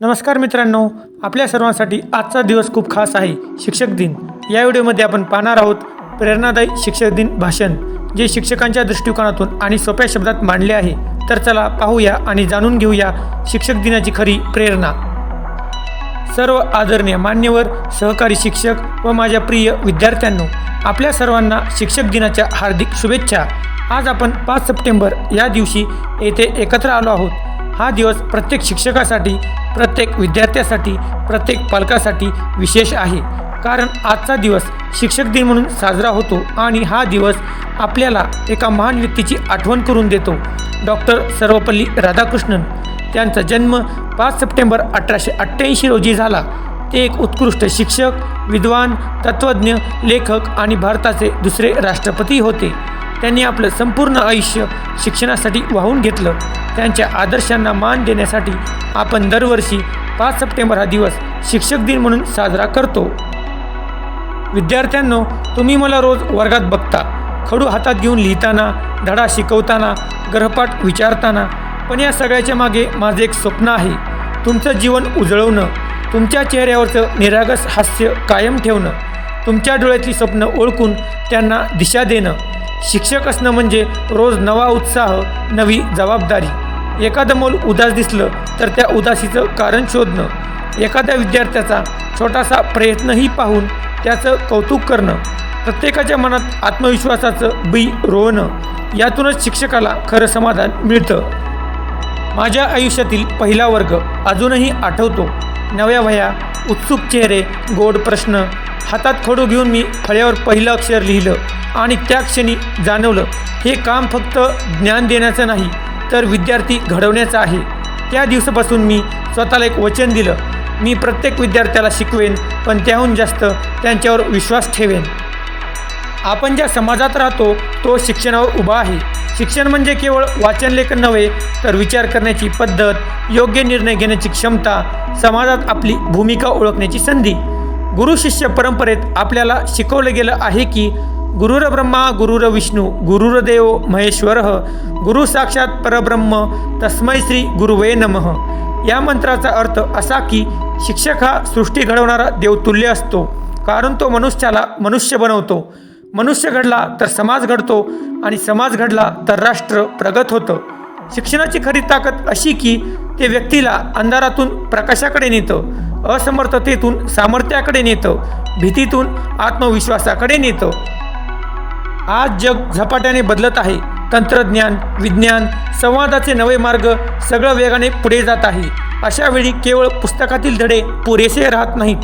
नमस्कार मित्रांनो आपल्या सर्वांसाठी आजचा दिवस खूप खास आहे शिक्षक दिन. या व्हिडिओमध्ये आपण पाहणार आहोत प्रेरणादायी शिक्षक दिन भाषण जे शिक्षकांच्या दृष्टिकोनातून आणि सोप्या शब्दात मांडले आहे. तर चला पाहूया आणि जाणून घेऊया शिक्षक दिनाची खरी प्रेरणा. सर्व आदरणीय मान्यवर सहकारी शिक्षक व माझ्या प्रिय विद्यार्थ्यांनो आपल्या सर्वांना शिक्षक दिनाच्या हार्दिक शुभेच्छा. आज आपण पाच सप्टेंबर या दिवशी येथे एकत्र आलो आहोत. हा दिवस प्रत्येक शिक्षकासाठी प्रत्येक विद्यार्थ्यासाठी प्रत्येक पालकासाठी विशेष आहे. कारण आजचा दिवस शिक्षक दिन म्हणून साजरा होतो आणि हा दिवस आपल्याला एका महान व्यक्तीची आठवण करून देतो. डॉक्टर सर्वपल्ली राधाकृष्णन त्यांचा जन्म पाच सप्टेंबर अठराशे अठ्ठ्याऐंशी रोजी झाला. ते एक उत्कृष्ट शिक्षक विद्वान तत्त्वज्ञ लेखक आणि भारताचे दुसरे राष्ट्रपती होते. त्यांनी आपलं संपूर्ण आयुष्य शिक्षणासाठी वाहून घेतलं. त्यांच्या आदर्शांना मान देण्यासाठी आपण दरवर्षी पाच सप्टेंबर हा दिवस शिक्षक दिन म्हणून साजरा करतो. विद्यार्थ्यांनो तुम्ही मला रोज वर्गात बघता. खडू हातात घेऊन लिहिताना धडा शिकवताना ग्रहपाठ विचारताना पण या सगळ्याच्या मागे माझं एक स्वप्न आहे. तुमचं जीवन उजळवणं तुमच्या चेहऱ्यावरचं निरागस हास्य कायम ठेवणं तुमच्या डोळ्यातली स्वप्न ओळखून त्यांना दिशा देणं शिक्षक असणं म्हणजे रोज नवा उत्साह नवी जबाबदारी. एखादं मूल उदास दिसलं तर त्या उदासीचं कारण शोधणं. एखाद्या विद्यार्थ्याचा छोटासा प्रयत्नही पाहून त्याचं कौतुक करणं. प्रत्येकाच्या मनात आत्मविश्वासाचं बी रोवणं. यातूनच शिक्षकाला खरं समाधान मिळतं. माझ्या आयुष्यातील पहिला वर्ग अजूनही आठवतो. नव्या वह्या उत्सुक चेहरे गोड प्रश्न हातात खडू घेऊन मी फळ्यावर पहिलं अक्षर लिहिलं आणि त्या क्षणी जाणवलं हे काम फक्त ज्ञान देण्याचं नाही तर विद्यार्थी घडवण्याचं आहे. त्या दिवसापासून मी स्वतःला एक वचन दिलं मी प्रत्येक विद्यार्थ्याला शिकवेन पण त्याहून जास्त त्यांच्यावर विश्वास ठेवेन. आपण ज्या समाजात राहतो तो शिक्षणावर उभा आहे. शिक्षण म्हणजे केवळ वाचन लेखन नव्हे तर विचार करण्याची पद्धत योग्य निर्णय घेण्याची क्षमता समाजात आपली भूमिका ओळखण्याची संधी. गुरु शिष्य परंपरेत आपल्याला शिकवलं गेलं आहे की गुरुर ब्रह्मा गुरुर विष्णू गुरुरदेव महेश्वर गुरु साक्षात परब्रह्म तस्मै श्री गुरुवे नमः. या मंत्राचा अर्थ असा की शिक्षक हा सृष्टी घडवणारा देवतुल्य असतो कारण तो मनुष्याला मनुष्य बनवतो. मनुष्य घडला तर समाज घडतो आणि समाज घडला तर राष्ट्र प्रगत होतं. शिक्षणाची खरी ताकद अशी की ते व्यक्तीला अंधारातून प्रकाशाकडे नेतं. असमर्थतेतून सामर्थ्याकडे नेतं भीतीतून आत्मविश्वासाकडे नेतं. आज जग झपाट्याने बदलत आहे. तंत्रज्ञान विज्ञान संवादाचे नवे मार्ग सगळं वेगाने पुढे जात आहे. अशा वेळी केवळ पुस्तकातील धडे पुरेसे राहत नाहीत.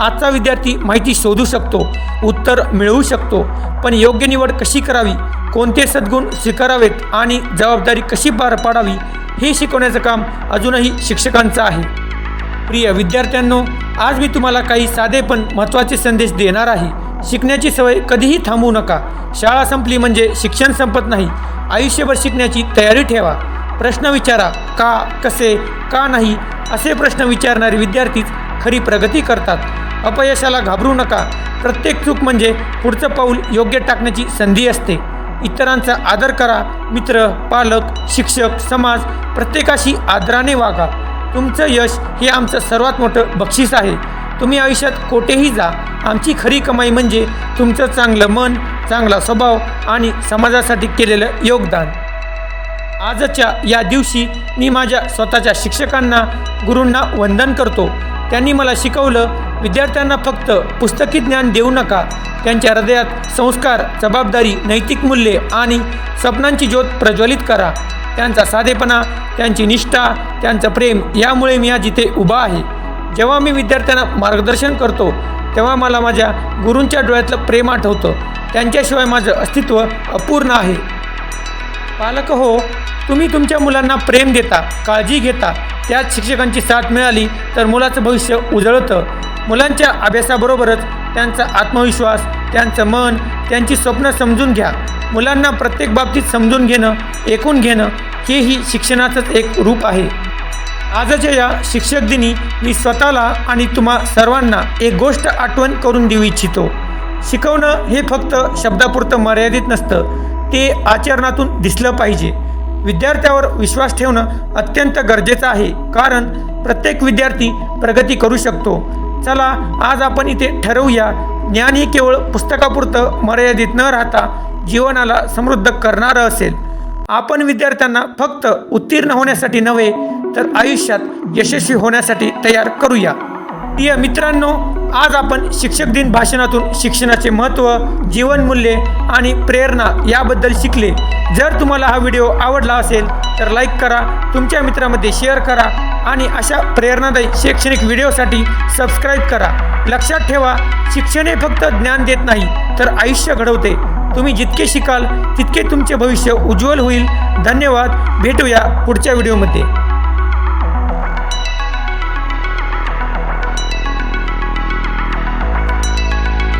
आजचा विद्यार्थी माहिती शोधू शकतो उत्तर मिळवू शकतो पण योग्य निवड कशी करावी कोणते सद्गुण स्वीकारावेत आणि जबाबदारी कशी पार पाडावी हे शिकवण्याचं काम अजूनही शिक्षकांचं आहे. प्रिय विद्यार्थ्यांनो आज मी तुम्हाला काही साधे पण महत्त्वाचे संदेश देणार आहे. शिकण्याची सवय कधीही थांबवू नका. शाळा संपली म्हणजे शिक्षण संपत नाही. आयुष्यभर शिकण्याची तयारी ठेवा. प्रश्न विचारा का कसे का नाही असे प्रश्न विचारणारे विद्यार्थीच खरी प्रगती करतात. अपयशाला घाबरू नका. प्रत्येक चूक म्हणजे पुढचं पाऊल योग्य टाकण्याची संधी असते. इतरांचा आदर करा. मित्र पालक शिक्षक समाज प्रत्येकाशी आदराने वागा. तुमचं यश हे आमचं सर्वात मोठं बक्षीस आहे. तुम्ही आयुष्यात कोठेही जा. आमची खरी कमाई म्हणजे तुमचं चांगलं मन चांगला स्वभाव आणि समाजासाठी केलेलं योगदान. आजच्या या दिवशी मी माझ्या स्वतःच्या शिक्षकांना गुरूंना वंदन करतो. त्यांनी मला शिकवलं विद्यार्थ्यांना फक्त पुस्तकी ज्ञान देऊ नका. त्यांच्या हृदयात संस्कार जबाबदारी नैतिक मूल्ये आणि स्वप्नांची ज्योत प्रज्वलित करा. त्यांचा साधेपणा त्यांची निष्ठा त्यांचं प्रेम यामुळे मी आज इथे उभा आहे. जेव्हा मी विद्यार्थ्यांना मार्गदर्शन करतो तेव्हा मला माझ्या गुरूंच्या डोळ्यातलं प्रेम आठवतं. त्यांच्याशिवाय माझं अस्तित्व अपूर्ण आहे. पालक हो तुम्ही तुमच्या मुलांना प्रेम देता काळजी घेता. त्याच शिक्षकांची साथ मिळाली तर मुलाचं भविष्य उजळतं. मुलांच्या अभ्यासाबरोबरच त्यांचा आत्मविश्वास त्यांचं मन त्यांची स्वप्न समजून घ्या. मुलांना प्रत्येक बाबतीत समजून घेणं ऐकून घेणं हेही शिक्षणाचंच एक रूप आहे. आजच्या या शिक्षक दिनी मी स्वतःला आणि तुम्हा सर्वांना एक गोष्ट आठवण करून देऊ इच्छितो. शिकवणं हे फक्त शब्दापुरतं मर्यादित नसतं ते आचरणातून दिसलं पाहिजे. विद्यार्थ्यावर विश्वास ठेवणं अत्यंत गरजेचं आहे कारण प्रत्येक विद्यार्थी प्रगती करू शकतो. चला आज आपण इथे ठरवूया ज्ञान हे केवळ पुस्तकापुरतं मर्यादित न राहता जीवनाला समृद्ध करणारं असेल. आपण विद्यार्थ्यांना फक्त उत्तीर्ण होण्यासाठी नव्हे तर आयुष्यात यशस्वी होण्यासाठी तयार करूया. प्रिय मित्रांनो आज आपण शिक्षक दिन भाषणातून शिक्षणाचे महत्त्व जीवनमूल्ये आणि प्रेरणा याबद्दल शिकले. जर तुम्हाला हा व्हिडिओ आवडला असेल तर लाईक करा तुमच्या मित्रामध्ये शेअर करा आणि अशा प्रेरणादायी शैक्षणिक व्हिडिओसाठी सबस्क्राईब करा. लक्षात ठेवा शिक्षण हे फक्त ज्ञान देत नाही तर आयुष्य घडवते. तुम्ही जितके शिकाल तितके तुमचे भविष्य उज्ज्वल होईल. धन्यवाद. भेटूया पुढच्या व्हिडिओमध्ये.